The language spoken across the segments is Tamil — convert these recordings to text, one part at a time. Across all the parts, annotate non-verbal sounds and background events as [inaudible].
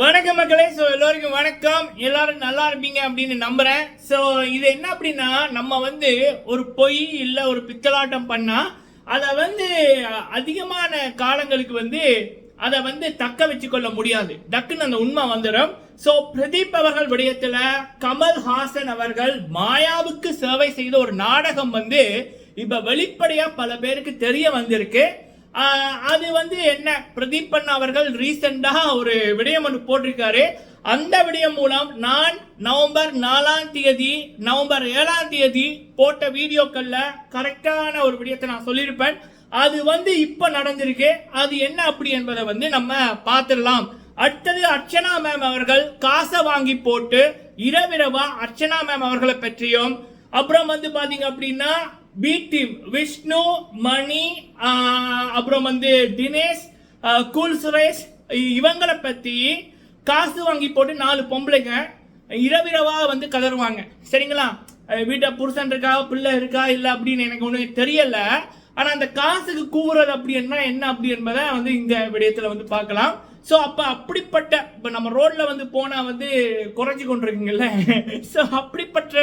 வணக்கம் மக்களே. ஸோ எல்லோருக்கும் வணக்கம். எல்லாரும் நல்லா இருப்பீங்க அப்படின்னு நம்புறேன். ஸோ இது என்ன அப்படின்னா நம்ம வந்து ஒரு பொய் இல்லை ஒரு பித்தலாட்டம் பண்ணால் அதை வந்து அதிகமான காலங்களுக்கு வந்து அதை வந்து தக்க வச்சுக்கொள்ள முடியாது. டக்குன்னு அந்த உண்மை வந்துடும் ஸோ பிரதீப் அவர்கள் விடயத்தில் கமல்ஹாசன் அவர்கள் மாயாவுக்கு சேவை செய்த ஒரு நாடகம் வந்து இப்போ வெளிப்படையாக பல பேருக்கு தெரிய வந்திருக்கு. அது வந்து என்ன? பிரதீப் அண்ணா அவர்கள் ரீசெண்டாக ஒரு விடயம் ஒன்று போட்டிருக்காரு. அந்த விடயம் மூலம் நான் நவம்பர் நாலாம் தேதி நவம்பர் ஏழாம் தேதி போட்ட வீடியோக்களில் கரெக்டான ஒரு விடயத்தை நான் சொல்லியிருப்பேன். அது வந்து இப்போ நடந்திருக்கு. அது என்ன அப்படி என்பதை வந்து நம்ம பார்த்துடலாம். அடுத்தது அர்ச்சனா மேம் அவர்கள் காசை வாங்கி போட்டு இரவிரவா அர்ச்சனா மேம் அவர்களை பற்றியும் அப்புறம் வந்து பாத்தீங்க அப்படின்னா பி டீம் விஷ்ணு மணி அப்புறம் வந்து தினேஷ் கூல் சுரேஷ் இவங்களை பத்தி காசு வாங்கி போட்டு நாலு பொம்பளைங்க இரவிரவா வந்து கதறுவாங்க. சரிங்களா? வீட்டை புருஷன் இருக்கா பிள்ளை இருக்கா இல்லை அப்படின்னு எனக்கு ஒன்றும் தெரியல. ஆனால் அந்த காசுக்கு கூவுறது அப்படின்னா என்ன அப்படி என்பதை வந்து இந்த விடயத்தில் வந்து பார்க்கலாம். ஸோ அப்போ அப்படிப்பட்ட இப்போ நம்ம ரோட்ல வந்து போனால் வந்து குறைஞ்சு கொண்டிருக்கீங்கல்ல? [laughs] ஸோ அப்படிப்பட்ட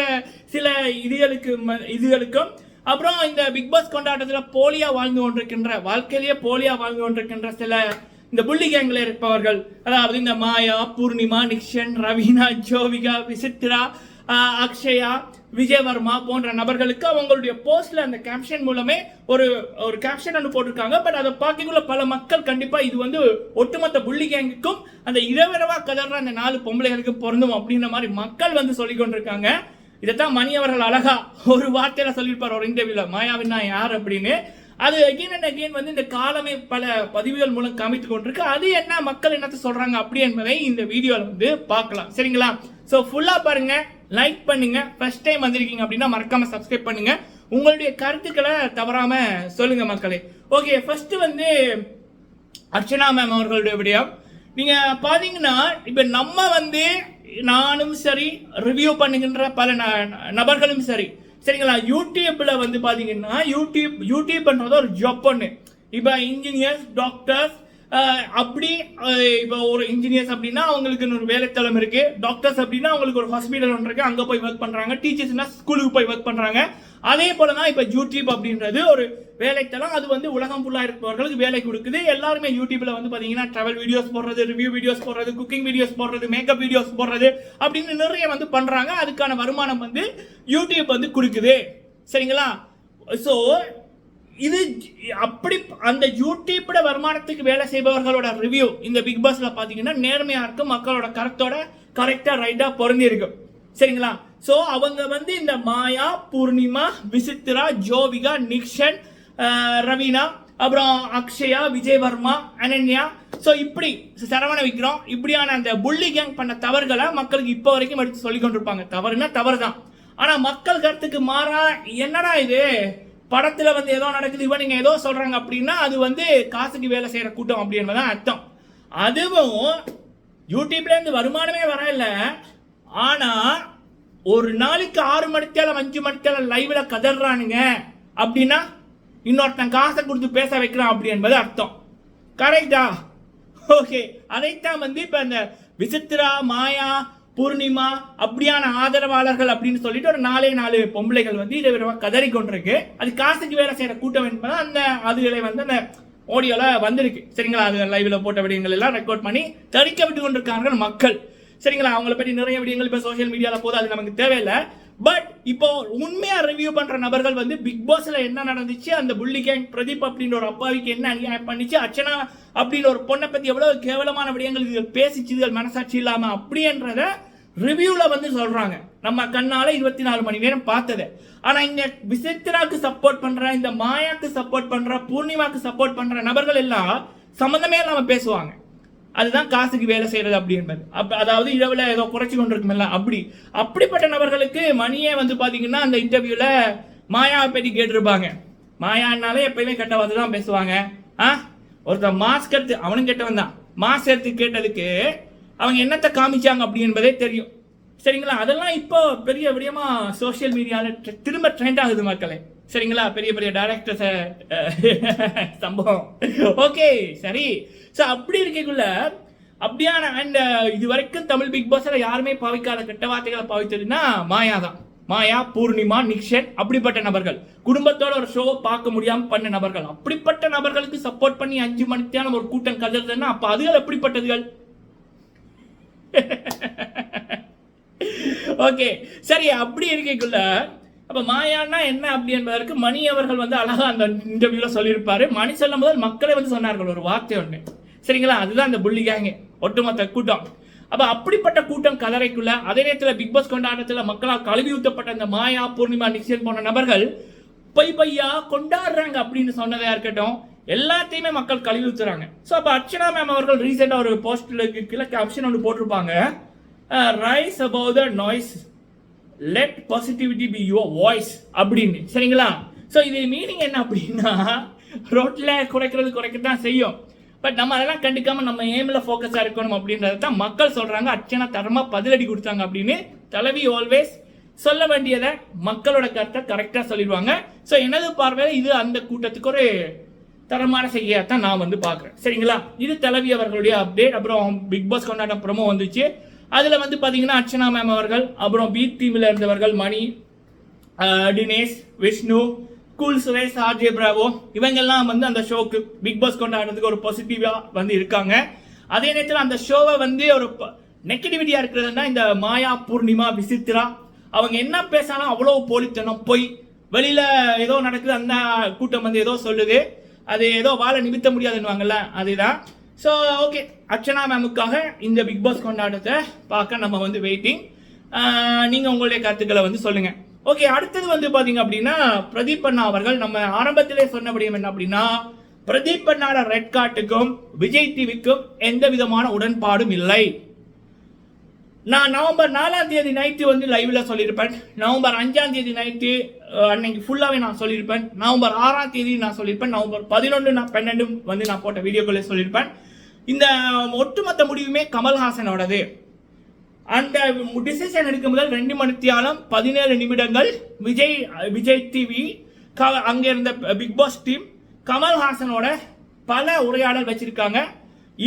சில இதுகளுக்கு ம- இதுகளுக்கும் அப்புறம் இந்த பிக் பாஸ் கொண்டாட்டத்தில் போலியா வாழ்ந்து கொண்டிருக்கின்ற வாழ்க்கையிலேயே போலியா வாழ்ந்து கொண்டிருக்கின்ற சில இந்த புள்ளி கேங்கில் இருப்பவர்கள் அதாவது இந்த மாயா பூர்ணிமா நிக்ஷன் ரவீனா ஜோவிகா விசித்ரா அக்ஷயா விஜயவர்மா போன்ற நபர்களுக்கு அவங்களுடைய போஸ்ட்ல அந்த கேப்ஷன் மூலமே ஒரு ஒரு கேப்ஷன் ஒன்று போட்டிருக்காங்க. பட் அதை பார்க்கக்குள்ள பல மக்கள் கண்டிப்பா இது வந்து ஒட்டுமொத்த புள்ளி கேங்குக்கும் அந்த இரவிரவா கதற அந்த நாலு பொம்பளைகளுக்கு பொருந்தும் அப்படின்ற மாதிரி மக்கள் வந்து சொல்லிக் கொண்டிருக்காங்க இதைத்தான் மணி அவர்கள் அழகா ஒரு வார்த்தையில சொல்லியிருப்பார். ஒரு இன்டர்வியூல மாயாவின்னா யார்? அப்படின்னு. அது அகெயின் அண்ட் அகெயின் வந்து இந்த காலமே பல பதிவுகள் மூலம் காமித்து கொண்டிருக்கு. அது என்ன மக்கள் என்னத்தை சொல்றாங்க அப்படி என்பதை இந்த வீடியோல வந்து பார்க்கலாம். சரிங்களா? ஸோ ஃபுல்லா பாருங்க. லைக் பண்ணுங்க. ஃபர்ஸ்ட் டைம் வந்திருக்கீங்க அப்படின்னா மறக்காம சப்ஸ்கிரைப் பண்ணுங்க. உங்களுடைய கருத்துக்களை தவறாம சொல்லுங்க மக்களே. ஓகே ஃபர்ஸ்ட் வந்து அர்ச்சனா மேம் அவர்களுடைய விடயம். நீங்க பாத்தீங்கன்னா இப்ப நம்ம வந்து நானும் சரி ரிவ்யூ பண்ணுகின்ற பல ந- நபர்களும் சரி. சரிங்களா? யூடியூப்பில் வந்து பார்த்தீங்கன்னா யூடியூப் யூடியூப்ன்றது ஒரு ஜாப் ஒன்று இப்போ இன்ஜினியர்ஸ் டாக்டர்ஸ் அப்படி இப்போ ஒரு இன்ஜினியர்ஸ் அப்படின்னா அவங்களுக்கு ஒரு வேலைத்தளம் இருக்கு. டாக்டர்ஸ் அப்படின்னா அவங்களுக்கு ஒரு ஹாஸ்பிட்டல் ஒன்று இருக்கு. அங்கே போய் ஒர்க் பண்ணுறாங்க டீச்சர்ஸ்னா ஸ்கூலுக்கு போய் ஒர்க் பண்ணுறாங்க அதே போல தான் இப்போ யூடியூப் அப்படின்றது ஒரு வேலைத்தளம். அது வந்து உலகம் ஃபுல்லாக இருப்பவர்களுக்கு வேலை கொடுக்குது. எல்லாருமே யூடியூப்ல வந்து பார்த்தீங்கன்னா ட்ராவல் வீடியோஸ் போடுறது ரிவ்யூ வீடியோஸ் போடுறது குக்கிங் வீடியோஸ் போடுறது மேக்கப் வீடியோஸ் போடுறது அப்படின்னு நிறைய வந்து பண்ணுறாங்க அதுக்கான வருமானம் வந்து யூடியூப் வந்து கொடுக்குது. சரிங்களா? ஸோ இது அப்படி அந்த யூடியூப்ல வருமானத்துக்கு வேலை செய்பவர்களோட ரிவ்யூ இந்த பிக் பாஸ்ல பாத்தீங்கன்னா நேர்மையா இருக்கும் மக்களோட கருத்தோட கரெக்டா ரைட்டா பொருந்தி இருக்கும். சரிங்களா? ஸோ அவங்க வந்து இந்த மாயா பூர்ணிமா விசித்ரா ஜோவிகா நிக்ஷன் ரவீனா அப்புறம் அக்ஷயா விஜயவர்மா அனன்யா. ஸோ இப்படி சரவண விக்ரம் இப்படியான அந்த புள்ளி கேங் பண்ண தவறுகளை மக்களுக்கு இப்போ வரைக்கும் எடுத்து சொல்லி கொண்டிருப்பாங்க. தவறுனா தவறு தான் ஆனால் மக்கள் கருத்துக்கு மாறா என்னடா இது? படத்தில் வந்து ஏதோ நடக்குது இவன் நீங்கள் ஏதோ சொல்கிறாங்க அப்படின்னா அது வந்து காசுக்கு வேலை செய்கிற கூட்டம் அப்படி என்பதான் அர்த்தம். அதுவும் யூடியூப்லேருந்து வருமானமே வர இல்லை ஆனால் ஒரு நாளைக்கு ஆறு மணித்தேலம் அஞ்சு மணித்தேலம் லைவ்ல கதறானுங்க அப்படின்னா இன்னொருத்தன் காசை கொடுத்து பேச வைக்கிறான் அப்படி என்பது அர்த்தம். கரெக்டா ஓகே அதைத்தான் வந்து இப்போ இந்த விசித்ரா மாயா பூர்ணிமா அப்படியான ஆதரவாளர்கள் அப்படின்னு சொல்லிட்டு ஒரு நாலே நாலு பொம்பளைகள் வந்து இதை விட கதறி கொண்டிருக்கு அது காசுக்கு வேலை செய்யற கூட்டம் என்பது அந்த அதுகளை வந்து அந்த ஆடியோல வந்திருக்கு. சரிங்களா? அது லைவ்ல போட்ட விடயங்கள் எல்லாம் ரெக்கார்ட் பண்ணி தடுக்க விட்டு கொண்டிருக்கார்கள் மக்கள். சரிங்களா? அவங்கள பற்றி நிறைய விடயங்கள் இப்போ சோஷியல் மீடியாவில் போது அது நமக்கு தேவையில்லை. பட் இப்போ உண்மையா ரிவ்யூ பண்ற நபர்கள் வந்து பிக் பாஸ்ல என்ன நடந்துச்சு? அந்த புள்ளி கேங் பிரதீப் அப்படின்ற ஒரு அப்பாவிக்கு என்ன அநியாயம் பண்ணிச்சு? அர்ச்சனா அப்படின்ற ஒரு பொண்ணை பத்தி எவ்வளவு கேவலமான விடயங்கள் இதில் பேசிச்சுதுகள் மனசாட்சி இல்லாம அப்படின்றத ரிவ்யூவில் வந்து சொல்கிறாங்க நம்ம கண்ணால் இருபத்தி நாலு மணி நேரம் பார்த்தது. ஆனால் இங்கே விசித்திராவுக்கு சப்போர்ட் பண்ணுற இந்த மாயாக்கு சப்போர்ட் பண்ணுற பூர்ணிமாக்கு சப்போர்ட் பண்ணுற நபர்கள் எல்லாம் சம்மந்தமே இல்லாமல் பேசுவாங்க. அதுதான் காசுக்கு வேலை செய்யறது அப்படி என்பது. அப்ப அதாவது இரவுல ஏதோ குறைச்சி கொண்டிருக்குமில்ல அப்படி. அப்படிப்பட்ட நபர்களுக்கு மணியே வந்து பாத்தீங்கன்னா அந்த இன்டர்வியூல மாயாவை பற்றி கேட்டிருப்பாங்க. மாயானாலே எப்பயுமே கெட்ட வந்து தான் பேசுவாங்க. ஆ? ஒருத்தன் மாஸ்க் எடுத்து அவனும் கெட்டவன் தான். மாஸ்க் எடுத்து கேட்டதுக்கு அவங்க என்னத்தை காமிச்சாங்க அப்படி என்பதே தெரியும். சரிங்களா? அதெல்லாம் இப்போ பெரிய விடயமா சோஷியல் மீடியாவில் திரும்ப ட்ரெண்ட் ஆகுது மக்களே. சரிங்களா? பெரிய பெரிய டேரக்டர்ஸ [laughs] சம்பவம். ஓகே சரி. ஸோ அப்படி இருக்கக்குள்ள அப்படியான அண்ட் இது வரைக்கும் தமிழ் பிக் பாஸ்ல யாருமே பாவிக்காத கெட்ட வார்த்தைகளை பாவித்ததுன்னா மாயா தான். மாயா பூர்ணிமா நிக்ஷன் அப்படிப்பட்ட நபர்கள். குடும்பத்தோட ஒரு ஷோ பார்க்க முடியாம பண்ண நபர்கள். அப்படிப்பட்ட நபர்களுக்கு சப்போர்ட் பண்ணி அஞ்சு மணித்தான ஒரு கூட்டம் கதறதுன்னா அப்ப அதுகள் எப்படிப்பட்டதுகள்? [laughs] ஓகே. சரி அப்படி இருக்கக்குள்ள அப்போ மாயான்னா என்ன அப்படி என்பதற்கு மணி அவர்கள் வந்து அழகா அந்த இன்டர்வியூவில் சொல்லியிருப்பாரு. மணி சொல்லும் போது மக்களே வந்து சொன்னார்கள் ஒரு வார்த்தை ஒன்று சரிங்களா? அதுதான் அந்த புள்ளி கேங்க ஒட்டுமொத்த கூட்டம். அப்போ அப்படிப்பட்ட கூட்டம் கலரைக்குள்ள அதே நேரத்தில் பிக் பாஸ் கொண்டாட்டத்தில் மக்களால் கழுவி ஊத்தப்பட்ட அந்த மாயா பூர்ணிமா நிச்சயம் போன நபர்கள் பை பையா கொண்டாடுறாங்க அப்படின்னு சொன்னதாக இருக்கட்டும் எல்லாத்தையுமே மக்கள் கழுவி ஊத்துறாங்க ஸோ அப்போ அர்ச்சனா மேம் அவர்கள் ரீசெண்டாக ஒரு போஸ்டில் கீழே ஆப்ஷன் ஒன்று போட்டிருப்பாங்க. Rise above the noise let positivity be your voice அப்படின்னு. சரிங்களா? ஸோ இது மீனிங் என்ன அப்படின்னா ரோட்டில் குறைக்கிறது குறைக்க தான் செய்யும். பட் நம்ம அதெல்லாம் கண்டுக்காம நம்ம ஏமில் ஃபோக்கஸாக இருக்கணும் அப்படின்றத தான் மக்கள் சொல்கிறாங்க அர்ச்சனா தரமாக பதிலடி கொடுத்தாங்க அப்படின்னு தலைவி ஆல்வேஸ் சொல்ல வேண்டியதை மக்களோட கருத்தை கரெக்டாக சொல்லிடுவாங்க. ஸோ எனது பார்வையில் இது அந்த கூட்டத்துக்கு ஒரு தரமான செய்தியாக தான் நான் வந்து பார்க்குறேன். சரிங்களா? இது தலைவி அவர்களுடைய அப்டேட் அப்புறம் பிக் பாஸ் கொண்டாட்டம் ப்ரமோ வந்துச்சு. அதில் வந்து பார்த்தீங்கன்னா அர்ச்சனா மேம் அவர்கள் அப்புறம் பி டீமில் இருந்தவர்கள் Mani Dinesh Vishnu cool Suresh RJ Bravo இவங்கெல்லாம் வந்து அந்த ஷோக்கு பிக் பாஸ் கொண்டாடுறதுக்கு ஒரு பாசிட்டிவாக வந்து இருக்காங்க. அதே நேரத்தில் அந்த ஷோவை வந்து ஒரு நெகட்டிவிட்டியாக இருக்கிறதுனா இந்த மாயா பூர்ணிமா விசித்ரா அவங்க என்ன பேசினாலும் அவ்வளோ போலித்தனம் போய். வெளியில் ஏதோ நடக்குது அந்த கூட்டம் வந்து ஏதோ சொல்லுது. அது ஏதோ வாழை நிமித்த முடியாதுன்னுவாங்கல்ல அதுதான். ஸோ ஓகே அர்ச்சனா மேமுக்காக இந்த பிக் பாஸ் கொண்டாட்டத்தை பார்க்க நம்ம வந்து வெயிட்டிங் நீங்கள் உங்களுடைய கருத்துக்களை வந்து சொல்லுங்கள் ஓகே அடுத்தது வந்து பார்த்தீங்க அப்படின்னா பிரதீப் அண்ணா அவர்கள் நம்ம ஆரம்பத்திலே சொன்னபடியும் என்ன அப்படின்னா பிரதீப் அண்ணாட ரெட் கார்டுக்கும் விஜய் டிவிக்கும் எந்த விதமான உடன்பாடும் இல்லை. நான் நவம்பர் நாலாம் தேதி நைட்டு வந்து லைவ்ல சொல்லியிருப்பேன். நவம்பர் அஞ்சாம் தேதி நைட்டு அன்னைக்கு ஃபுல்லாகவே நான் சொல்லியிருப்பேன். நவம்பர் ஆறாம் தேதி நான் சொல்லியிருப்பேன். நவம்பர் பதினொன்று நான் பன்னெண்டும் வந்து நான் போட்ட வீடியோக்குள்ளே சொல்லியிருப்பேன். இந்த ஒட்டுமொத்த முடிவுமே கமல்ஹாசனோடது. அந்த டிசிஷன் எடுக்கும் முதல் ரெண்டு மணித்தியாலம் பதினேழு நிமிடங்கள் விஜய் விஜய் டிவி க அங்கே இருந்த பிக் பாஸ் டீம் கமல்ஹாசனோட பல உரையாடல் வச்சிருக்காங்க.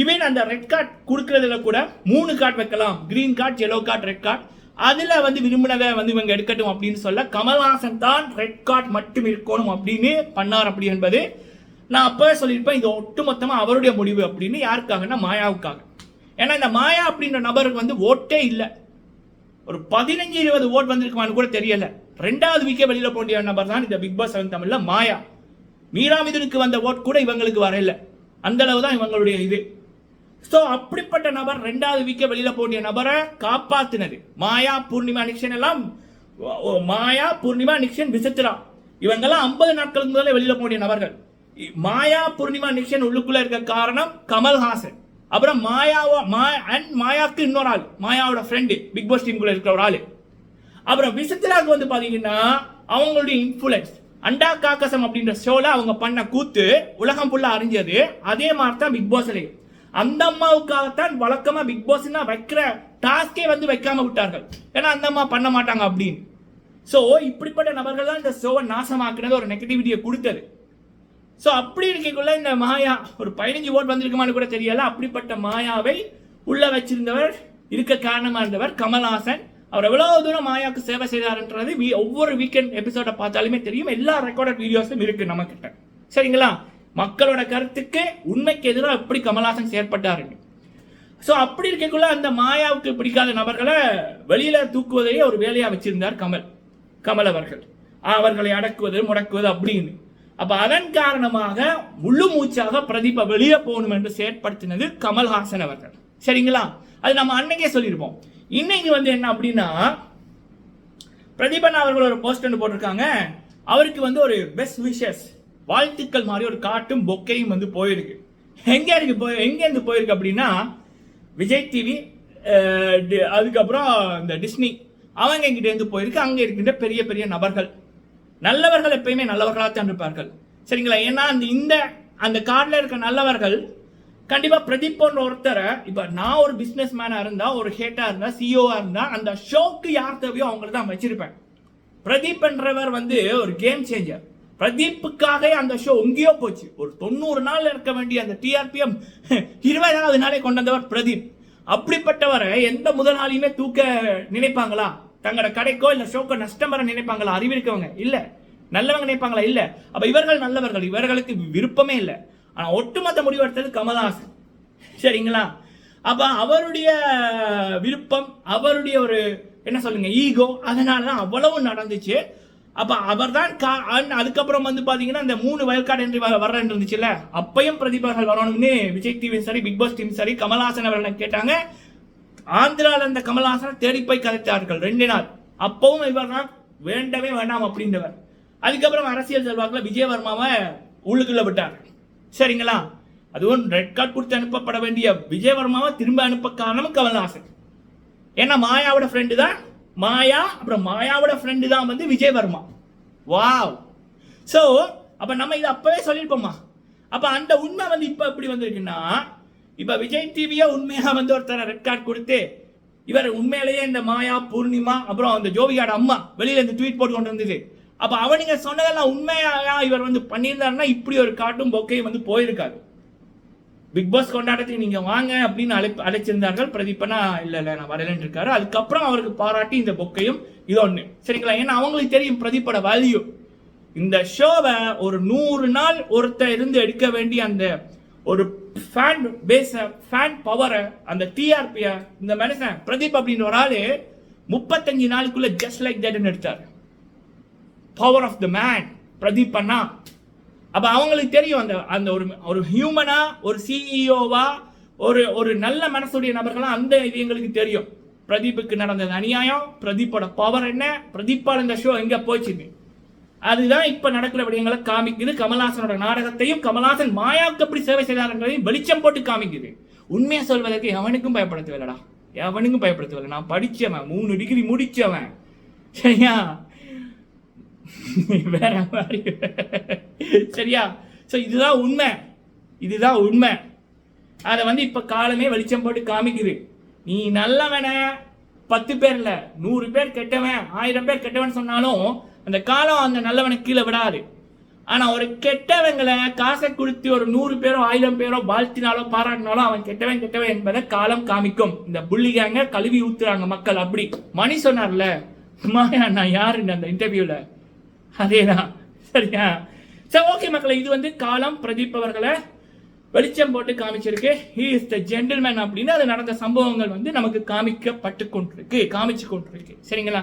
ஈவன் அந்த ரெட் கார்டு கொடுக்கறதுல கூட மூணு கார்டு வைக்கலாம். Green card yellow card red card அதில் வந்து விரும்பினதை வந்து இவங்க எடுக்கட்டும் அப்படின்னு சொல்ல கமல்ஹாசன் தான் ரெட் கார்டு மட்டும் இருக்கணும் அப்படின்னு பண்ணார் அப்படி என்பது நான் அப்பவே சொல்லியிருப்பேன் இது ஒட்டுமொத்தமாக அவருடைய முடிவு அப்படின்னு யாருக்காகன்னா மாயாவுக்காக. ஏன்னா இந்த மாயா அப்படின்ற நபருக்கு வந்து ஓட்டே இல்லை. ஒரு பதினஞ்சு இருபது ஓட் வந்திருக்குமான்னு கூட தெரியல. ரெண்டாவது வீக்கே வெளியில் போண்டிய நபர் தான் இந்த பிக் பாஸ் செவன் தமிழ்ல மாயா. மீராமிதுனுக்கு வந்த ஓட் கூட இவங்களுக்கு வரல. அந்த அளவு தான் இவங்களுடைய இது. ஸோ அப்படிப்பட்ட நபர் ரெண்டாவது வீக்கே வெளியில் போண்டிய நபரை காப்பாத்தினது. மாயா பூர்ணிமா நிக்ஷன் எல்லாம் மாயா பூர்ணிமா நிக்ஷன் விசித்திரா இவங்கெல்லாம் ஐம்பது நாட்களுக்கு முதல்ல வெளியில போண்டிய நபர்கள். மாயா பூர்ணிமா நிஷன் உள்ளுக்குள்ள இருக்க காரணம் கமல்ஹாசன். அப்புறம் மாயாவா மா அண்ட் மாயாவுக்கு இன்னொரு ஆள் மாயாவோட ஃப்ரெண்டு பிக் பாஸ் டீமுக்குள்ள இருக்கிற ஒரு ஆள். அப்புறம் விசித்திராவுக்கு வந்து பார்த்தீங்கன்னா அவங்களுடைய இன்ஃபுளுன்ஸ் அண்டா காக்கசம் அப்படின்ற ஷோவில் அவங்க பண்ண கூத்து உலகம் ஃபுல்லாக அறிஞ்சது. அதே மாதிரி தான் பிக் பாஸ்லேயும் அந்த அம்மாவுக்காகத்தான் வழக்கமாக பிக் பாஸ்னா வைக்கிற டாஸ்கே வந்து வைக்காம விட்டார்கள். ஏன்னா அந்த அம்மா பண்ண மாட்டாங்க அப்படின்னு. ஸோ இப்படிப்பட்ட நபர்கள் தான் இந்த ஷோவை நாசமாக்குனது ஒரு நெகட்டிவிட்டியை கொடுத்தது. ஸோ அப்படி இருக்கக்குள்ள இந்த மாயா ஒரு பதினஞ்சு ஓட் வந்திருக்குமான்னு கூட தெரியல. அப்படிப்பட்ட மாயாவை உள்ள வச்சிருந்தவர் இருக்க காரணமாக இருந்தவர் கமல்ஹாசன். அவர் எவ்வளோ தூரம் மாயாவுக்கு சேவை செய்தார்ன்றது வீ- ஒவ்வொரு வீக்கெண்ட் எபிசோட பார்த்தாலுமே தெரியும். எல்லா ரெக்கார்டட் வீடியோஸும் இருக்கு நம்ம கிட்ட சரிங்களா? மக்களோட கருத்துக்கு உண்மைக்கு எதிராக எப்படி கமல்ஹாசன் செயற்பட்டாருன்னு. ஸோ அப்படி இருக்கக்குள்ள அந்த மாயாவுக்கு பிடிக்காத நபர்களை வெளியில தூக்குவதையே ஒரு வேலையாக வச்சிருந்தார் கமல். கமல் அவர்கள். அவர்களை அடக்குவது முடக்குவது அப்படின்னு. அப்ப அதன் காரணமாக முழு மூச்சாக பிரதீப வெளியே போகணும் என்று செயற்படுத்தினது கமல்ஹாசன் அவர்கள். சரிங்களா? அது நம்ம அன்னைக்கே சொல்லியிருப்போம். இன்னைக்கு வந்து என்ன அப்படின்னா பிரதீபன் அவர்கள் ஒரு போஸ்ட் ஒன்று போட்டிருக்காங்க. அவருக்கு வந்து ஒரு பெஸ்ட் விஷஸ் வாழ்த்துக்கள் மாதிரி ஒரு காட்டும் பொக்கையும் வந்து போயிருக்கு. எங்க இருக்கு போய் எங்கேருந்து போயிருக்கு அப்படின்னா விஜய் டிவி அதுக்கப்புறம் இந்த டிஸ்னி அவங்க எங்கிட்ட இருந்து போயிருக்கு. அங்கே இருக்கின்ற பெரிய பெரிய நபர்கள். நல்லவர்கள் எப்பயுமே நல்லவர்களாகத்தான் இருப்பார்கள். சரிங்களா? ஏன்னா அந்த இந்த அந்த கார்டில் இருக்க நல்லவர்கள் கண்டிப்பாக பிரதீப் போன்ற ஒருத்தரை இப்போ நான் ஒரு பிஸ்னஸ் மேனாக இருந்தால் ஒரு ஹேட்டாக இருந்தால் சிஓவாக இருந்தால் அந்த ஷோக்கு யார் தேவையோ அவங்கள தான் வச்சிருப்பேன். பிரதீப் என்றவர் வந்து ஒரு கேம் சேஞ்சர் பிரதீப்புக்காக அந்த ஷோ எங்கேயோ போச்சு. ஒரு தொண்ணூறு நாள் இருக்க வேண்டிய அந்த டிஆர்பிஎம் இருபதாவது நாளே கொண்டு வந்தவர் பிரதீப். அப்படிப்பட்டவரை எந்த முதலாளியுமே தூக்க நினைப்பாங்களா? தங்களோட கடைக்கோ இல்லை ஷோக்கோ நஷ்டம் வர நினைப்பாங்களா? அறிவிருக்கவங்க இல்லை. நல்லவங்க நினைப்பாங்களா? இல்லை. அப்போ இவர்கள் நல்லவர்கள். இவர்களுக்கு விருப்பமே இல்லை. ஆனால் ஒட்டுமொத்த முடிவெடுத்தது கமல்ஹாசன். சரிங்களா? அப்போ அவருடைய விருப்பம் அவருடைய ஒரு என்ன சொல்லுங்க ஈகோ அதனால தான் அவ்வளவு நடந்துச்சு. அப்போ அவர் தான் அதுக்கப்புறம் வந்து பார்த்தீங்கன்னா இந்த மூணு வயல்காடு என்று வ- இருந்துச்சுல்ல? அப்பையும் பிரதிபர்கள் வரணும்னு விஜய் டிவி சரி பிக் பாஸ் டீம் சரி கமல்ஹாசன் அவர்கள் கேட்டாங்க. ஆந்திராவில் இருந்த கமல்ஹாசனை தேடி போய் கதைத்தார்கள். ரெண்டு நாள். அப்பவும் இவர் தான் வேண்டவே வேண்டாம் அப்படின்றவர். அதுக்கப்புறம் அரசியல் செல்வாக்கில் விஜயவர்மாவை உள்ளுக்குள்ள விட்டார். சரிங்களா? அதுவும் ரெட் கார்டு கொடுத்து அனுப்பப்பட வேண்டிய விஜயவர்மாவை திரும்ப அனுப்ப காரணம் கமல்ஹாசன். ஏன்னா மாயாவோட ஃப்ரெண்டு தான் மாயா அப்புறம் மாயாவோட ஃப்ரெண்டு தான் வந்து விஜயவர்மா. வாவ். ஸோ அப்போ நம்ம இதை அப்பவே சொல்லியிருப்போம்மா அப்போ அந்த உண்மை வந்து இப்போ எப்படி வந்திருக்குன்னா இப்போ விஜய் டிவியே உண்மையாக வந்து ஒருத்தர் ரெட் கார்டு கொடுத்து இவர் உண்மையிலேயே இந்த மாயா பூர்ணிமா அப்புறம் அந்த ஜோவிகாட அம்மா வெளியில் இந்த ட்வீட் போட்டு கொண்டு வந்தது. அப்போ அவனுங்க சொன்னதெல்லாம் உண்மையாக இவர் வந்து பண்ணியிருந்தாருன்னா இப்படி ஒரு காட்டும் பொக்கையும் வந்து போயிருக்காரு பிக் பாஸ் கொண்டாட்டத்துக்கு நீங்கள் வாங்க அப்படின்னு அழைப்பு அழைச்சிருந்தார்கள். பிரதீபனா இல்லை இல்லை நான் வரலன்னு இருக்காரு. அதுக்கப்புறம் அவருக்கு பாராட்டி இந்த பொக்கையும் இது ஒன்று சரிங்களா? ஏன்னா அவங்களுக்கு தெரியும் பிரதீப்போட வேல்யூ இந்த ஷோவை ஒரு நூறு நாள் ஒருத்தர் இருந்து எடுக்க வேண்டிய அந்த ஒரு ஃபேன் பேஸை ஃபேன் பவரை அந்த டிஆர்பிய இந்த மனுஷன் பிரதீப் அப்படின்ற ஒரு ஆள் முப்பத்தஞ்சு நாளுக்குள்ள ஜஸ்ட் லைக் தட்னு எடுத்தார் power of the man Pradeep அண்ணா. அப்ப அவங்களுக்கு தெரியும் அந்த அந்த ஒரு ஒரு ஹியூமனா ஒரு சிஇஓவா ஒரு ஒரு நல்ல மனசுடைய நபர்களாக அந்த இது எங்களுக்கு தெரியும். பிரதீப்புக்கு நடந்தது அநியாயம் பிரதீப்போட பவர் என்ன பிரதீப்பால் இந்த ஷோ எங்கே போச்சுன்னு. அதுதான் இப்ப நடக்கிற விடயங்களை காமிக்குது. கமல்ஹாசனோட நாடகத்தையும் கமல்ஹாசன் மாயாவுக்கு எப்படி சேவை செய்தாருன்றதையும் வெளிச்சம் போட்டு காமிக்குது. உண்மையா சொல்வதற்கு எவனுக்கும் பயப்படுத்தவில்லடா. எவனுக்கும் பயப்படுத்தவில்லை. நான் படிச்சவன் மூணு டிகிரி முடிச்சவன். சரியா? வேற மாதிரி. சரியா? ஸோ இதுதான் உண்மை. இதுதான் உண்மை. அதை வந்து இப்ப காலமே வெளிச்சம் போட்டு காமிக்குது. நீ நல்லவன. பத்து பேர் இல்ல. நூறு பேர் கெட்டவன் ஆயிரம் பேர் கெட்டவன் சொன்னாலும் அந்த காலம் அந்த நல்லவனை கீழே விடாது. ஆனா ஒரு கெட்டவங்களை காசை கொடுத்து ஒரு நூறு பேரோ ஆயிரம் பேரோ வாழ்த்தினாலோ பாராட்டினாலோ அவன் கெட்டவன் கெட்டவன் என்பதை காலம் காமிக்கும். இந்த புள்ளிகாங்க கழுவி ஊத்துறாங்க மக்கள் அப்படி. மணி சொன்னார்ல மாயா நான் யாருன்னு அந்த இன்டர்வியூல அதேதான். சரியா? சரி ஓகே மக்களை இது வந்து காலம் பிரதீப் அவர்களை வெளிச்சம் போட்டு காமிச்சிருக்கு. ஹீ இஸ் த ஜென்டில்மேன் அப்படின்னு அது நடந்த சம்பவங்கள் வந்து நமக்கு காமிக்கப்பட்டு கொண்டிருக்கு காமிச்சு கொண்டிருக்கு. சரிங்களா?